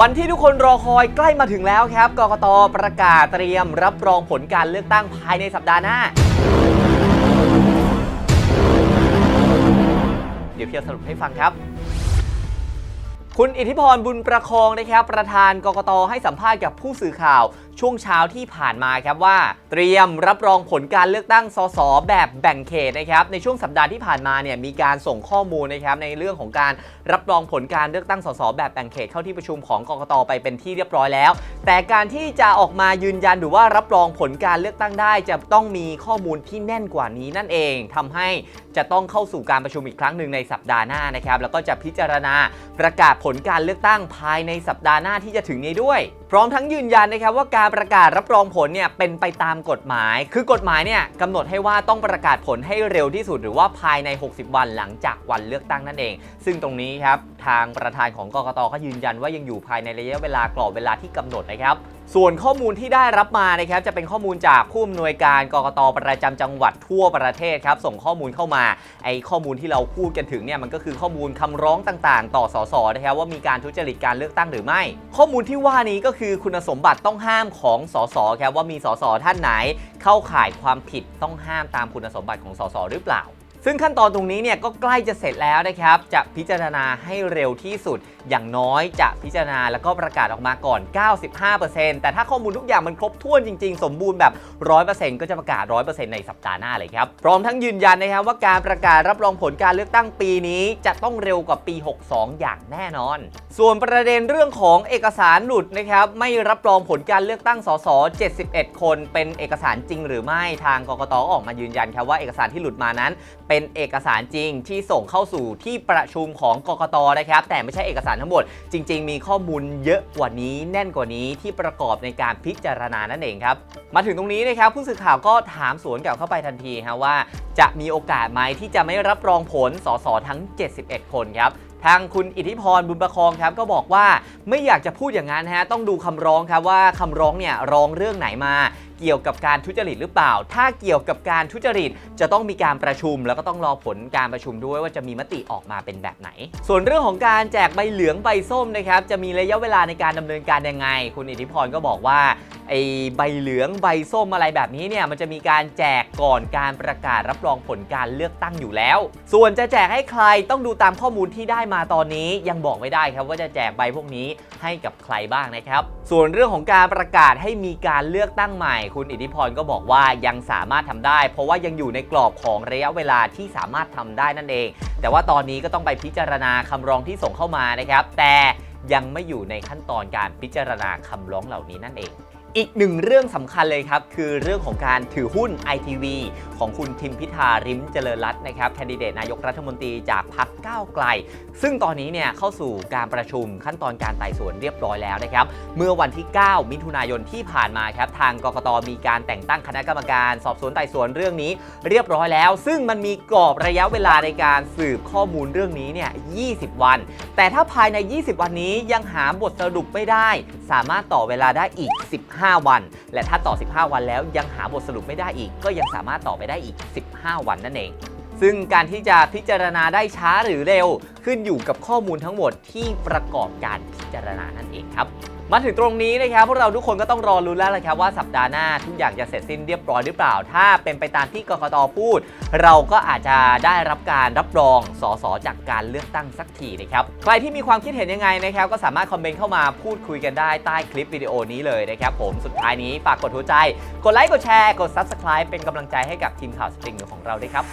วันที่ทุกคนรอคอยใกล้มาถึงแล้วครับ กกตประกาศเตรียมรับรองผลการเลือกตั้งภายในสัปดาห์หน้า เดี๋ยวเพียวสรุปให้ฟังครับ คุณอิทธิพรบุญประคองนะครับประธานกกตให้สัมภาษณ์กับผู้สื่อข่าว ช่วงเช้าที่ผ่านมาครับว่า เตรียมรับรองผลการเลือกตั้งสสแบบแบ่งเขตนะครับในช่วงสัปดาห์ที่ผ่านมาเนี่ยมีการส่งข้อมูลนะครับในเรื่องของการรับรองผลการเลือกตั้งสสแบบแบ่งเขตเข้าที่ประชุมของกกตไปเป็นที่เรียบร้อยแล้ว แต่การที่จะออกมายืนยันหรือว่ารับรองผลการเลือกตั้งได้ จะต้องมีข้อมูลที่แน่นกว่านี้นั่นเองทำให้จะต้องเข้าสู่การประชุมอีกครั้งหนึ่งในสัปดาห์หน้านะครับ แล้วก็จะพิจารณาประกาศผลการเลือกตั้งภายในสัปดาห์หน้าที่จะถึงนี้ด้วย ร้อมทั้งยืนยันนะครับว่าการประกาศรับรองผลเนี่ยเป็นไปตามกฎหมาย คือกฎหมายเนี่ยกำหนดให้ว่าต้องประกาศผลให้เร็วที่สุดหรือว่าภายใน 60 วันหลังจากวันเลือกตั้งนั่นเอง ซึ่งตรงนี้ครับทางประธานของกกตก็ยืนยันว่ายังอยู่ภายในระยะเวลากรอบเวลาที่กำหนดนะครับ ส่วนข้อมูลที่ได้รับมานะครับจะเป็นข้อมูลจากผู้อำนวยการกรกตประจำจังหวัดทั่วประเทศครับส่งข้อมูลเข้ามาไอ้ข้อมูลที่เราพูดกันถึงเนี่ยมันก็คือข้อมูลคำร้องต่างๆ ต่อสสนะครับว่ามีการทุจริตการเลือกตั้งหรือไม่ ข้อมูลที่ว่านี้ก็คือคุณสมบัติต้องห้ามของสสครับว่ามีสสท่านไหน เข้าข่ายความผิดต้องห้ามตามคุณสมบัติของสสหรือเปล่า ซึ่งขั้นตอนตรงนี้เนี่ยก็ใกล้จะเสร็จแล้วนะครับ จะพิจารณาให้เร็วที่สุด อย่างน้อยจะพิจารณาแล้วก็ประกาศออกมาก่อน 95%แต่ถ้าข้อมูลทุกอย่างมันครบถ้วนจริง ๆ สมบูรณ์แบบ 100%ก็จะประกาศ 100%ในสัปดาห์หน้าเลยครับ พร้อมทั้งยืนยันนะครับว่าการประกาศรับรองผลการเลือกตั้งปีนี้ จะต้องเร็วกว่าปี 62 อย่างแน่นอน ส่วนประเด็นเรื่องของเอกสารหลุดนะครับไม่รับรองผลการเลือกตั้งสส71 คน เป็นเอกสารจริงหรือไม่ทางกกตออกมายืนยันครับว่าเอกสารที่หลุดมานั้นเป็นเอกสารจริงที่ส่งเข้าสู่ที่ประชุมของกกตนะครับ แต่ไม่ใช่เอกสารทั้งหมด จริง ๆ มีข้อมูลเยอะกว่านี้แน่นกว่านี้ที่ประกอบในการพิจารณานั่นเองครับ มาถึงตรงนี้นะครับผู้สื่อข่าวก็ถามสวนกลับเข้าไปทันทีฮะว่า จะมีโอกาสไหมที่จะไม่รับรองผลสสทั้ง 71 คนครับทางคุณอิทธิพรบุญประคองครับก็บอกว่าไม่อยากจะพูดอย่างนั้นฮะต้องดูคำร้องครับว่าคำร้องเนี่ยร้องเรื่องไหนมา เกี่ยวกับการทุจริตหรือเปล่า ถ้าเกี่ยวกับการทุจริตจะต้องมีการประชุม แล้วก็ต้องรอผลการประชุมด้วยว่าจะมีมติออกมาเป็นแบบไหน ส่วนเรื่องของการแจกใบเหลืองใบส้มนะครับจะมีระยะเวลาในการดำเนินการยังไง คุณอิทธิพรก็บอกว่า ไอ้ใบเหลืองใบส้มอะไรแบบนี้เนี่ยมันจะมีการแจกก่อนการประกาศรับรองผลการเลือกตั้งอยู่แล้ว ส่วนจะแจกให้ใครต้องดูตามข้อมูลที่ได้มาตอนนี้ยังบอกไม่ได้ครับว่าจะแจกใบพวกนี้ให้กับใครบ้างนะครับ ส่วนเรื่องของการประกาศให้มีการเลือกตั้งใหม่ คุณอิทธิพรก็บอกว่ายังสามารถทำได้ เพราะว่ายังอยู่ในกรอบของระยะเวลาที่สามารถทำได้นั่นเอง แต่ว่าตอนนี้ก็ต้องไปพิจารณาคำร้องที่ส่งเข้ามานะครับ แต่ยังไม่อยู่ในขั้นตอนการพิจารณาคำร้องเหล่านี้นั่นเอง อีกหนึ่งเรื่องสำคัญเลยครับ คือเรื่องของการถือหุ้น ITV ของคุณทิมพิธาริมเจริญรัตน์นะครับแคนดิเดตนายกรัฐมนตรีจากพรรคก้าวไกล ซึ่งตอนนี้เนี่ยเข้าสู่การประชุมขั้นตอนการไต่สวนเรียบร้อยแล้วนะครับ เมื่อวันที่ 9 มิถุนายนที่ผ่านมาครับ ทางกกตมีการแต่งตั้งคณะกรรมการ สอบสวนไต่สวนเรื่องนี้เรียบร้อยแล้ว ซึ่งมันมีกรอบระยะเวลาในการสืบข้อมูลเรื่องนี้เนี่ย 20 วัน แต่ถ้าภายใน 20 วันนี้ยังหาบทสรุปไม่ได้ สามารถต่อเวลาได้อีก 15วัน และถ้าต่อ 15 วันแล้วยังหาบทสรุปไม่ได้อีก ก็ยังสามารถต่อไปได้อีก 15 วันนั่นเอง ซึ่งการที่จะพิจารณาได้ช้าหรือเร็ว ขึ้นอยู่กับข้อมูลทั้งหมดที่ประกอบการพิจารณานั่นเองครับ มาถึงตรงนี้นะครับพวกเราทุกคนก็ต้องรอรู้แล้วละครับว่าสัปดาห์หน้าทุกอย่างจะเสร็จสิ้นเรียบร้อยหรือเปล่า ถ้าเป็นไปตามที่กกตพูด เราก็อาจจะได้รับการรับรองสสจากการเลือกตั้งสักทีนะครับใครที่มีความคิดเห็นยังไงนะครับก็สามารถคอมเมนต์เข้ามาพูดคุยกันได้ใต้คลิปวิดีโอนี้เลยนะครับผมสุดท้ายนี้ฝากกดหัวใจ กดไลค์กดแชร์ กด Subscribe เป็นกำลังใจให้กับทีมข่าวสปริงของเราด้วยครับ